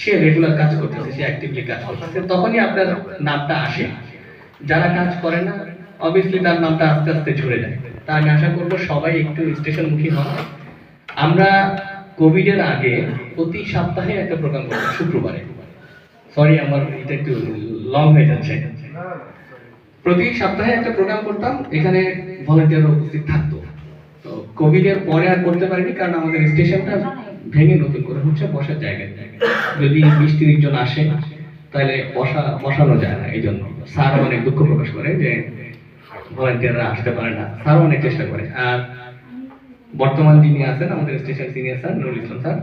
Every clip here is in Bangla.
সে রেগুলার কাজ করতেছে সে অ্যাক্টিভলি কাজ করতেছে তখনই আপনার নামটা আসে। যারা কাজ করে না অবভিয়াসলি তার নামটা আস্তে আস্তে ঝরে যায়। তা আমি আশা করব সবাই একটু স্টেশনমুখী হন। আমরা কোভিড এর আগে প্রতি সপ্তাহে একটা প্রোগ্রাম করতাম, শুক্রবারে। সরি আমার এটা একটু লং হয়ে যাচ্ছে। প্রতি সপ্তাহে একটা প্রোগ্রাম করতাম, এখানে ভলেন্টিয়ার উপস্থিত থাকতো। তো কোভিড এর পরে আর করতে পারিনি, কারণ আমাদের স্টেশনটা ভেঙে নতুন করে হচ্ছে বসার জায়গা যদি বিশ তিরিশ জন আসে, তাহলে বসা, বসানো যায় না এই জন্য স্যার অনেক দুঃখ প্রকাশ করে যে ভলান্টিয়াররা আসতে পারে না। স্যারও অনেক চেষ্টা করে। আর বর্তমান যিনি আছেন, আমাদের station senior sir, Nurul Islam sir,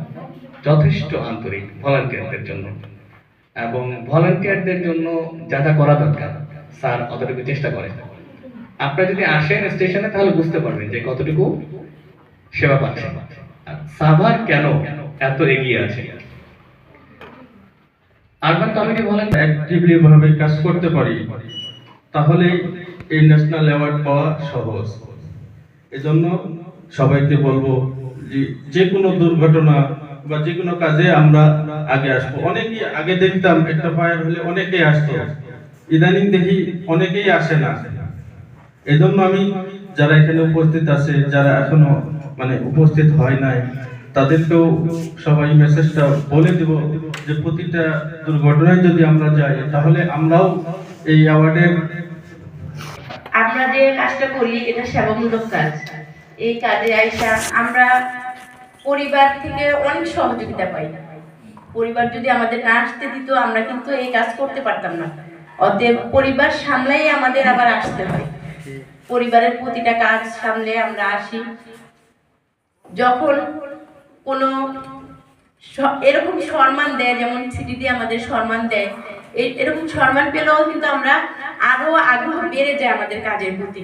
যথেষ্ট আন্তরিক ভলান্টিয়ারদের জন্য। এবং ভলান্টিয়ারদের জন্য যা যা করা দরকার, স্যার অতটুকু চেষ্টা করে আপনারা যদি আসেন স্টেশনে, তাহলে বুঝতে পারবেন যে কতটুকু সেবা পাচ্ছেন। সাভার কেন এত এগিয়ে আছে? আরবান কমিটি বলেন অ্যাক্টিভলি ভাবে কাজ করতে পারি, তাহলে এই ন্যাশনাল অ্যাওয়ার্ড পাওয়া সহজ। এজন্য সবাইকে বলব যে যে কোনো দুর্ঘটনা বা যে কোনো কাজে আমরা আগে আসব। অনেকেই আগে দেখতাম একটা ফায়ার হলে অনেকেই আসতো। ইদানিং দেখি অনেকেই আসে না। এজন্য আমি যারা এখানে উপস্থিত আছে, যারা এখনও মানে উপস্থিত হয় নাই। তাদেরকেও সবাই মেসেজটা বলে দিব যে প্রতিটা দুর্ঘটনায় যদি আমরা যাই, তাহলে আমরাও এই অ্যাওয়ার্ডের আমরা যে কাজটা করি এটা সেবামূলক কাজ। এই কাজে আইসা আমরা পরিবার থেকে অনেক সহযোগিতা পাই। পরিবার যদি আমাদের না আসতে দিত, আমরা কিন্তু এই কাজ করতে পারতাম না। অতএব পরিবার সামলাই আমাদের আবার আসতে হয়। পরিবারের প্রতিটা কাজ সামলে আমরা আসি। যখন কোনো এরকম সম্মান দেয়, যেমন সিটিতে আমাদের সম্মান দেয় এরকম সম্মান পেলেও কিন্তু আমরা আরও আগ্রহ বেড়ে যায় আমাদের কাজের প্রতি।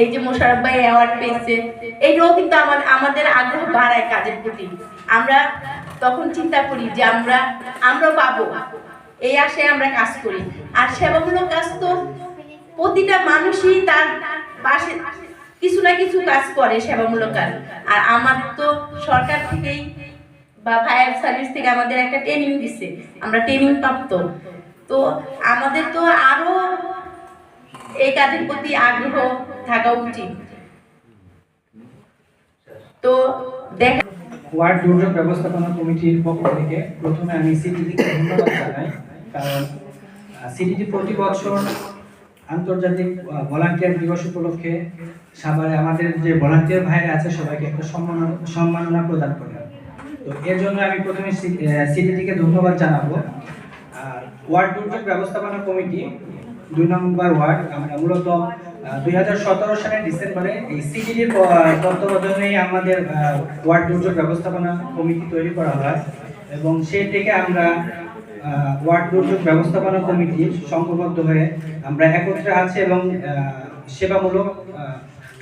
এই যে মোশারফ ভাই অ্যাওয়ার্ড পেয়েছে, এইটাও কিন্তু আমার, আমাদের আগ্রহ বাড়ায় কাজের প্রতি। আমরা তখন চিন্তা করি যে আমরা আমরা পাবো। এই আশায় আমরা কাজ করি। আর সেবামূলক কাজ তো প্রতিটা মানুষই তার পাশে কিছু না কিছু কাজ করে সেবামূলক কাজ। আর আমার তো সরকার থেকেই বা ফায়ার সার্ভিস থেকে আমাদের একটা ট্রেনিং দিছে। আমরা ট্রেনিং প্রাপ্ত। তো আমাদের তো আরও এই কাজের প্রতি আগ্রহ থাকা উচিত। তো দেখা ওয়ার্ড দুর্যোগ ব্যবস্থাপনা কমিটির পক্ষ থেকে প্রথমে আমি সিটিডিকে ধন্যবাদ জানাই। কারণ সিটিডি প্রতি বছর আন্তর্জাতিক ভলান্টিয়ার দিবস উপলক্ষে সাভারে আমাদের যে ভলান্টিয়ার ভাইরা আছে, সবাইকে একটা সম্মাননা সম্মাননা প্রদান করে। তো এর জন্য আমি প্রথমে সিটিডিকে ধন্যবাদ জানাব। আর ওয়ার্ড দুর্যোগ ব্যবস্থাপনা কমিটি, দুই নম্বর ওয়ার্ড, আমরা মূলত দুই হাজার সতেরো সালের ডিসেম্বরে এই সিটিডির তত্ত্বাবধানেই আমাদের ওয়ার্ড দুর্যোগ ব্যবস্থাপনা কমিটি তৈরি করা হয়। এবং সেই থেকে আমরা ওয়ার্ড দুর্যোগ ব্যবস্থাপনা কমিটি সংঘবদ্ধ হয়ে আমরা একত্রে আছি এবং সেবামূলক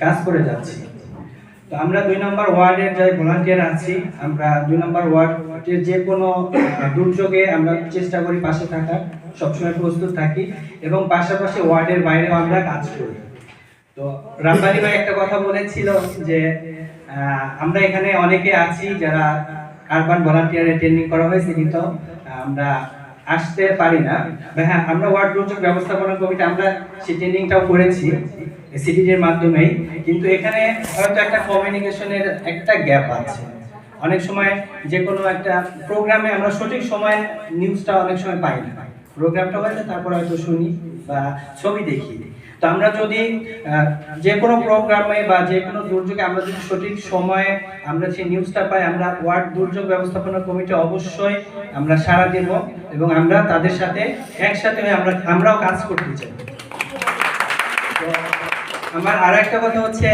কাজ করে যাচ্ছি। তো আমরা দুই নম্বর ওয়ার্ডের যে ভলান্টিয়ার আছি, আমরা দুই নম্বর ওয়ার্ডের যে কোনো দুর্যোগে আমরা চেষ্টা করি পাশে থাকার, সবসময় প্রস্তুত থাকি এবং পাশাপাশি ওয়ার্ডের বাইরেও আমরা কাজ করি। তো রামবানি ভাই একটা কথা বলেছিল যে আমরা এখানে অনেকে আছি যারা আরবান ভলান্টিয়ারে ট্রেনিং করা হয়েছে কিন্তু আমরা আসতে পারি না। হ্যাঁ আমরা ওয়ার্ড দুর্যোগ ব্যবস্থাপনা কমিটি, আমরা সেই ট্রেনিংটাও করেছি সিটিডির মাধ্যমেই। কিন্তু এখানে হয়তো একটা কমিউনিকেশনের একটা গ্যাপ আছে। অনেক সময় যে কোনো একটা প্রোগ্রামে আমরা সঠিক সময় নিউজটা অনেক সময় পাই না। প্রোগ্রামটা হয়েছে তারপর হয়তো শুনি বা ছবি দেখি। তো আমরা যদি যে কোনো প্রোগ্রামে বা যে কোনো দুর্যোগে আমরা যদি সঠিক সময়ে আমরা সেই নিউজটা পাই, আমরা ওয়ার্ড দুর্যোগ ব্যবস্থাপনা কমিটি অবশ্যই আমরা সাড়া দেব এবং আমরা তাদের সাথে একসাথে হয়ে আমরা, আমরাও কাজ করতে চাই। আমার আর একটা কথা হচ্ছে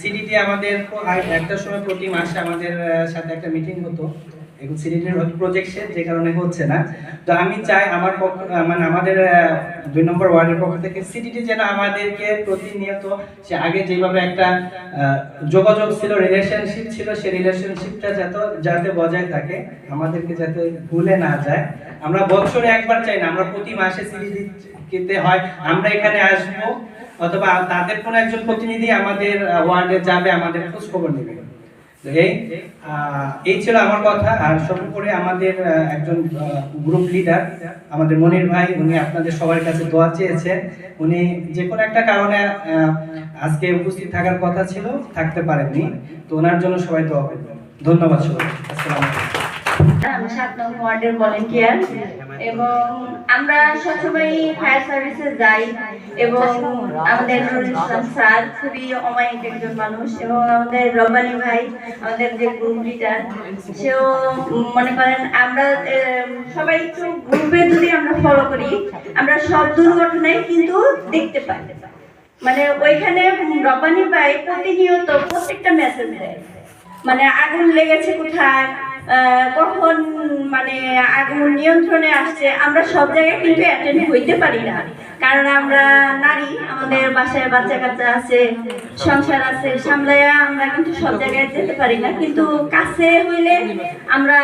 সিডিটি আমাদের একটা সময় প্রতি মাসে আমাদের সাথে একটা মিটিং হতো। এখন সিডিটির প্রজেক্টে যে কারণে হচ্ছে না। তো আমি চাই আমার পক্ষ মানে আমাদের দুই নম্বর ওয়ার্ডের পক্ষ থেকে সিডিটি যেন আমাদেরকে প্রতিনিয়ত সে আগে যেভাবে একটা যোগাযোগ ছিল রিলেশনশিপ ছিল সেই রিলেশনশিপটা যাতে যাতে বজায় থাকে, আমাদেরকে যাতে ভুলে না যায়। আমরা বছরে একবার চাই না, আমরা প্রতি মাসে সিডিটি কিনতে হয়, আমরা এখানে আসব, অথবা তাদের কোনো একজন প্রতিনিধি আমাদের ওয়ার্ডে যাবে, আমাদের খোঁজ খবর নেবে। এই ছিল আমার কথা। আর সর্বোপরি আমাদের একজন গ্রুপ লিডার আমাদের মনির ভাই, উনি আপনাদের সবার কাছে দোয়া চেয়েছেন উনি যে কোনো একটা কারণে আজকে উপস্থিত থাকার কথা ছিল, থাকতে পারেননি। তো ওনার জন্য সবাই দোয়া করবেন। ধন্যবাদ সবাই আসসালামু আলাইকুম। আমি ওয়ার্ডের ভলেন্টিয়ার এবং আমরা ফায়ার সার্ভিসে যাই এবং আমাদের নুরুল ইসলাম স্যার খুবই অমায়িক একজন মানুষ এবং আমাদের রব্বানি ভাই, আমাদের যে গ্রুপ লিডার সেও মনে করেন আমরা সবাই একটু গ্রুপে যদি আমরা ফলো করি, আমরা সব দুর্ঘটনায় কিন্তু দেখতে পাই। মানে ওইখানে রব্বানি ভাই প্রতিনিয়ত প্রত্যেকটা মেসেজ দেয়। মানে আগুন লেগেছে কোথায় কখন মানে আগুন নিয়ন্ত্রণে আসছে, আমরা সব জায়গায় কিন্তু অ্যাটেন্ড হইতে পারি না। কারণ আমরা নারী, আমাদের বাসায় বাচ্চা কাচ্চা আছে, সংসার আছে, সামলাইয়া আমরা কিন্তু সব জায়গায় যেতে পারি না। কিন্তু কাছে হইলে আমরা